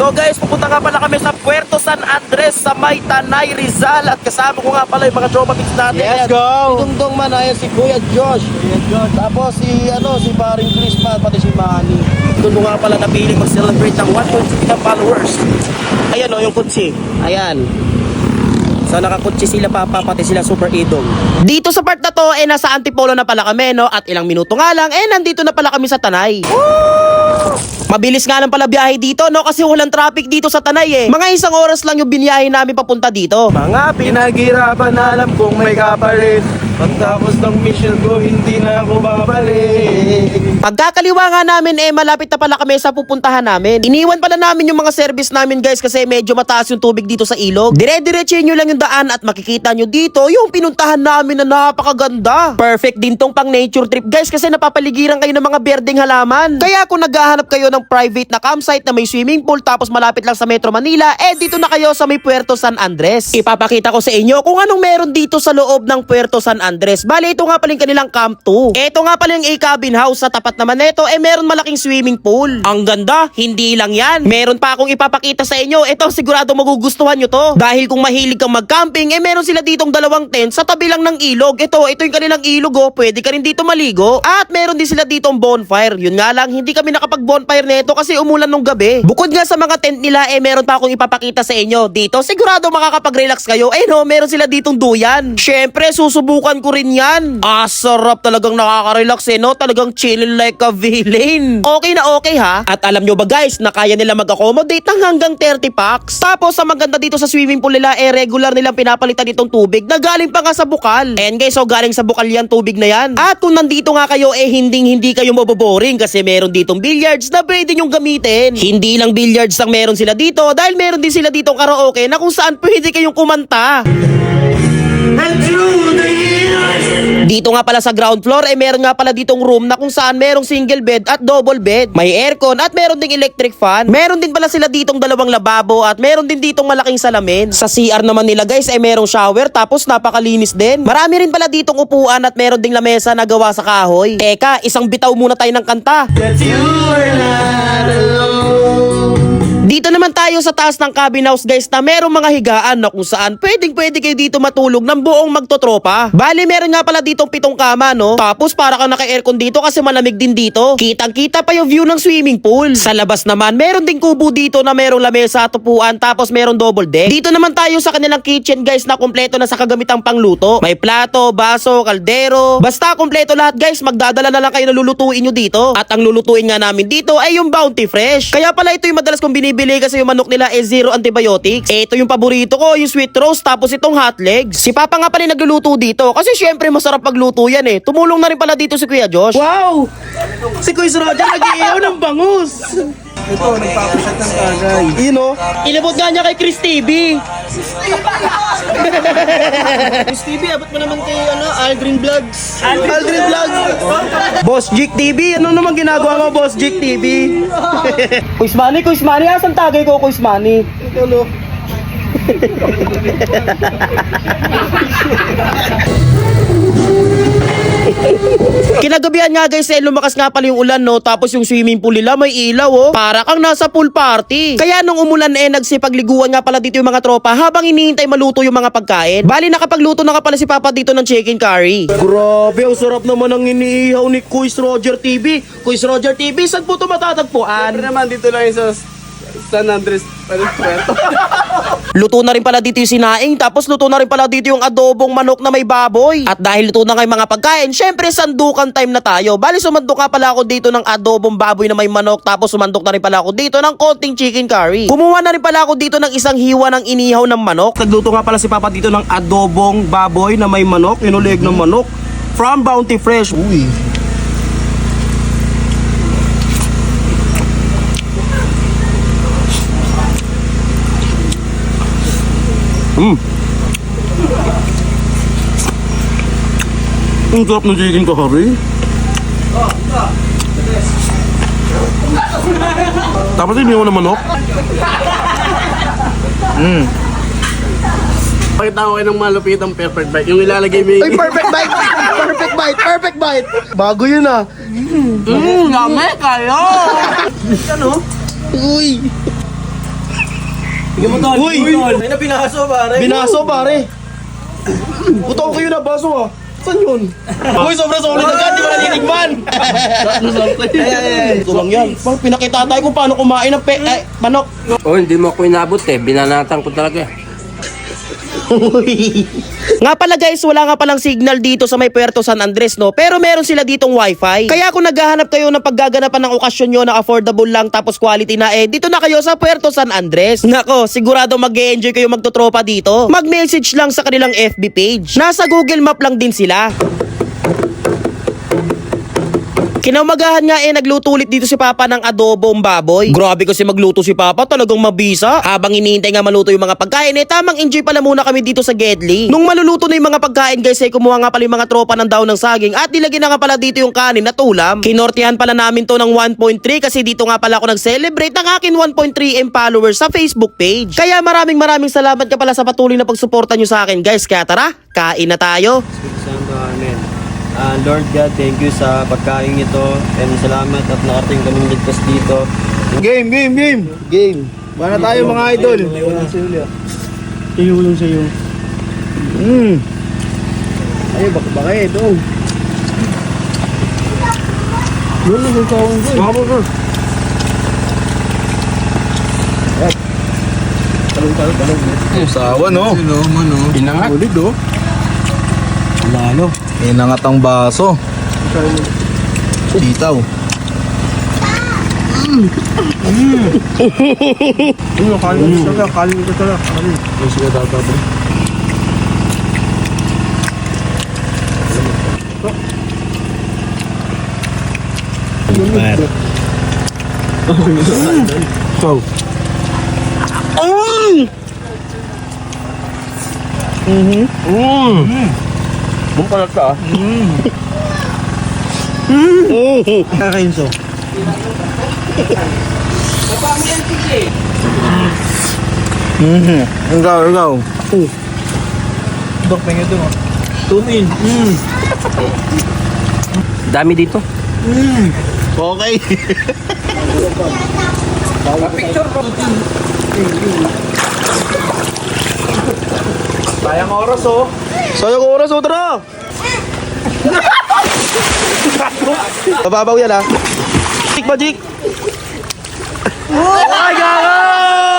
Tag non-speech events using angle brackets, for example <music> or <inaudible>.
So guys, pupunta nga pala kami sa Puerto San Andres sa May Tanay, Rizal. At kasama ko nga pala yung mga Joma Pits natin. Let's Ayan, go! Si Dungdong man, ayan si Kuya Josh. Tapos si, ano, si Paring Chris pati si Manny. Doon nga pala napiling mag-celebrate ng 1.6 na followers. Ayan o, yung kutsi. Ayan. So nakakutsi sila papa, pati sila super idol. Dito sa part na to, eh nasa Antipolo na pala kami, no? At ilang minuto nga lang, eh nandito na pala kami sa Tanay. Mabilis nga lang pala biyahe dito, no? Kasi walang traffic dito sa Tanay, eh. Mga isang oras lang yung biniyahe namin papunta dito. Mga pinaghirapan alam kong may kapalit Pagtapos ng mission ko, hindi na ako babalik Pagkakaliwa nga namin, eh, malapit na pala kami sa pupuntahan namin. Iniwan pala namin yung mga service namin, guys, kasi medyo mataas yung tubig dito sa ilog. Dire-diretsin nyo lang yung daan at makikita nyo dito yung pinuntahan namin na napakaganda. Perfect din tong pang nature trip, guys, kasi napapaligiran kayo ng mga berdeng halaman. Kaya kung naghahanap kayo ng private na campsite na may swimming pool tapos malapit lang sa Metro Manila, eh, dito na kayo sa may Puerto San Andres. Ipapakita ko sa inyo kung anong meron dito sa loob ng Puerto San Andres. Bale, ito nga pala yung kanilang Camp 2. Ito nga pala yung A-cabin house. Sa tapat naman nito, eh meron malaking swimming pool. Ang ganda, hindi lang yan. Meron pa akong ipapakita sa inyo. Ito, sigurado magugustuhan nyo to. Dahil kung mahilig kang mag-camping, eh meron sila ditong dalawang tent sa tabi lang ng ilog. Ito, ito yung kanilang ilog oh. Pwede ka rin dito maligo. At meron din sila ditong bonfire. Yun nga lang, hindi kami nakapag-bonfire nito kasi umulan nung gabi. Bukod nga sa mga tent nila, eh meron pa akong ipapakita sa inyo. Dito, sigurado makakapag-relax kayo. Eh no, meron sila ditong duyan. Syempre, susubukan ko rin yan. Ah, sarap talagang nakaka-relax eh, no? Talagang chilling like a villain. Okay na okay ha? At alam nyo ba guys, na kaya nila mag-accommodate ng hanggang 30 packs. Tapos, sa maganda dito sa swimming pool nila, eh regular nilang pinapalitan itong tubig na galing pa nga sa bukal. And guys, so galing sa bukal yan, tubig na yan. At kung nandito nga kayo, eh hinding hindi kayo maboboring kasi meron ditong billiards na pwede nyong gamitin. Hindi lang billiards ang meron sila dito dahil meron din sila ditong karaoke na kung saan pwede kayong kumanta. Dito nga pala sa ground floor, eh meron nga pala ditong room na kung saan merong single bed at double bed. May aircon at meron ding electric fan. Meron din pala sila ditong dalawang lababo at meron din ditong malaking salamin. Sa CR naman nila guys, eh merong shower tapos napakalinis din. Marami rin pala ditong upuan at meron ding lamesa na gawa sa kahoy. Teka, isang bitaw muna tayo ng kanta. That you are not alone Dito naman tayo sa taas ng cabin house guys na merong mga higaan na kung saan pwedeng pwede kayo dito matulog ng buong magtotropa. Bali meron nga pala ditong pitong kama no. Tapos para kang naka-aircon dito kasi malamig din dito. Kitang kita pa yung view ng swimming pool. Sa labas naman meron ding kubo dito na merong lamesa at upuan tapos merong double deck. Dito naman tayo sa kanilang kitchen guys na kompleto na sa kagamitang pangluto. May plato, baso, kaldero. Basta kompleto lahat guys. Magdadala na lang kayo na lulutuin nyo dito. At ang lulutuin nga namin dito ay yung Bounty Fresh. Kaya pala ito yung madalas kong binibili kasi yung manok nila ay zero antibiotics. Ito yung paborito ko, yung sweet roast tapos itong hot legs. Si Papa nga pala nagluluto dito kasi syempre masarap pagluto yan eh. Tumulong na rin pala dito si Kuya Josh. Wow! Si Kuya Roger nag-iiyaw ng bangus Ito, nagpapasyat ng tagay know, ilabot nga niya kay Chris TV. Miss <laughs> TV, abot mo naman kay ano, Aldrin Vlogs Aldrin Vlog. Boss Jake TV, ano naman ginagawa mo Boss Jake TV? <laughs> Kuis Money, Kuis Money, asan tagay ko Kuis Money? Ito no <laughs> Kinagabihan nga guys, eh, lumakas nga pala yung ulan no, tapos yung swimming pool nila may ilaw oh. Para kang nasa pool party. Kaya nung umulan eh, nagsipagliguan nga pala dito yung mga tropa habang hinihintay maluto yung mga pagkain. Bali nakapagluto na nga pala si Papa dito ng chicken curry. Grabe, ang sarap naman ang iniihaw ni Kuis Roger TV. Kuis Roger TV, saan po ito matatagpuan? Ano naman dito lang sa San Andres ano, Puerto <laughs> Luto na rin pala dito yung sinaing, tapos luto na rin pala dito yung adobong manok na may baboy. At dahil luto na nga mga pagkain, syempre sandukan time na tayo. Bali sumandok nga pala ako dito ng adobong baboy na may manok, tapos sumandok na rin pala ako dito ng konting chicken curry. Kumuha na rin pala ako dito ng isang hiwa ng inihaw ng manok. Nagluto nga pala si Papa dito ng adobong baboy na may manok, inulig ng manok, from Bounty Fresh. Uy. Mm. Ang sarap ng chicken curry. Tapos hindi mo na manok. Pakita ko kayo ng malupitang perfect bite Yung ilalagay mo yung perfect bite! Perfect bite! Perfect bite! Bago yun ah. Mmm, gamay kayo Uy! Sige mo tol. Uy! Ay na pinaso pare. Binaso pare. Puto kayo na baso ah. Saan yun? <laughs> Uy, sobrang solid agad, di ba naliligman? Ay, ay, ay. Ito lang yan. Pag pinakita tayo kung paano kumain ng pe ay, manok. Oh, hindi mo ako inabot eh. Binanatan ko talaga. Nga pala guys, wala nga palang signal dito sa may Puerto San Andres, no? Pero meron sila ditong wifi. Kaya kung naghahanap kayo ng paggaganapan ng okasyon nyo na affordable lang tapos quality na eh, dito na kayo sa Puerto San Andres. Nako, sigurado mag enjoy kayo magtotropa dito. Mag-message lang sa kanilang FB page. Nasa Google Map lang din sila. Kinamagahan nga eh, nagluto ulit dito si Papa ng adobong baboy. Grabe kasi magluto si Papa, talagang mabisa. Habang iniintay nga maluto yung mga pagkain, eh tamang enjoy pala muna kami dito sa Gedli. Nung maluluto na yung mga pagkain guys, eh kumuha nga pala yung mga tropa ng daw ng saging at nilagyan na nga pala dito yung kanin na tulam. Kinortihan pala namin to ng 1.3 kasi dito nga pala ako nag-celebrate ng akin 1.3M followers sa Facebook page. Kaya maraming maraming salamat ka pala sa patuloy na pagsuporta nyo sa akin guys. Kaya tara, kain na tayo. Amen. Ah, Lord God, thank you sa pagkain ito. And salamat at nakarating kaming ligtas dito. Game, game, game. Game. Bana tayo mga idol. Tuyulong sa iyo. Mm. Ay, baka baka eh, ito. Yun ang kawang ko. Baka baka. Talong, talong, talong. Sawa no? Inangat. Ulit, oh. Lalo. Inangat ang baso. Sitaw. Ano, kalin ko talaga, kalin ko talaga. Kalin. Yung sila tatapin. Ikaw. Bum pala ka. Kakinso. Mhm. Ikaw, ikaw. Dok, pengen ito mo. Tunin. Mm. Dami dito. Okay. Sayang oras oh. Sayang oras, oh, tara. <laughs> Mababaw yan ah. Jik ba, Jik? Ay, gago!